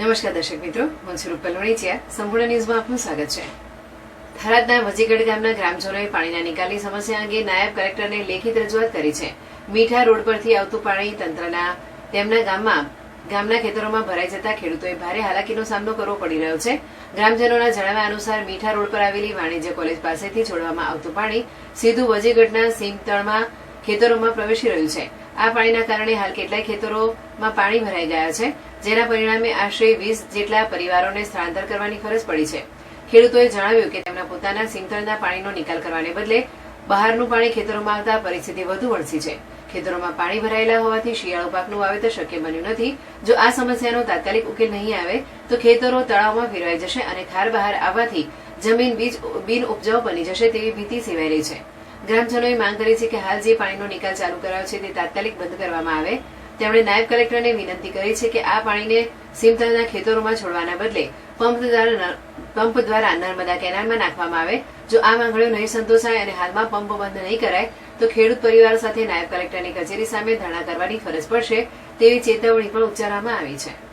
નમસ્કાર દર્શક મિત્રો, હું છું રૂપલ સંપૂર્ણ ન્યૂઝમાં આપનું સ્વાગત છે. થરાદના વજીગઢ ગામના ગ્રામજનોએ પાણીના નિકાલની સમસ્યા અંગે નાયબ કલેક્ટરને લેખિત રજૂઆત કરી છે. મીઠા રોડ પરથી આવતું પાણી તંત્રના, તેમના ગામમાં, ગામના ખેતરોમાં ભરાઈ જતા ખેડૂતોએ ભારે હાલાકીનો સામનો કરવો પડી રહ્યો છે. ગ્રામજનોના જણાવ્યા અનુસાર મીઠા રોડ પર આવેલી વાણિજ્ય કોલેજ પાસેથી છોડવામાં આવતું પાણી સીધું વજીગઢના સીમતળમાં ખેતરોમાં પ્રવેશી રહ્યું છે. આ પાણીના કારણે હાલ કેટલાય ખેતરોમાં પાણી ભરાઈ ગયા છે. જેના પરિણામે આશરે વીસ જેટલા પરિવારોને સ્થળાંતર કરવાની ફરજ પડી છે. ખેડૂતોએ જણાવ્યું કે તેમના પોતાના સિંતળના પાણીનો નિકાલ કરવાને બદલે બહારનું પાણી ખેતરોમાં આવતા પરિસ્થિતિ વધુ વણસી છે. ખેતરોમાં પાણી ભરાયેલા હોવાથી શિયાળુ પાકનું વાવેતર શક્ય બન્યું નથી. જો આ સમસ્યાનો તાત્કાલિક ઉકેલ નહીં આવે, તો ખેતરો તળાવમાં ફેરવાઈ જશે અને ખાર બહાર આવવાથી જમીન બીજ બિન ઉપજાઉ બની જશે તેવી ભીતિ સેવાઈ રહી છે. ગ્રામજનોએ માંગ કરી છે કે હાલ જે પાણીનો નિકાલ ચાલુ કરાયો છે તે તાત્કાલિક બંધ કરવામાં આવે. તેમણે નાયબ કલેક્ટરને વિનંતી કરી છે કે આ પાણીને સીમતળના ખેતરોમાં છોડવાના બદલે પંપ દ્વારા પંપ દ્વારા નર્મદા કેનાલમાં નાખવામાં આવે. જો આ માંગણીઓ નહીં સંતોષાય અને હાલમાં પંપ બંધ નહીં કરાય, તો ખેડૂત પરિવાર સાથે નાયબ કલેક્ટરની કચેરી સામે ધરણા કરવાની ફરજ પડશે તેવી ચેતવણી પણ ઉચ્ચારવામાં આવી છે.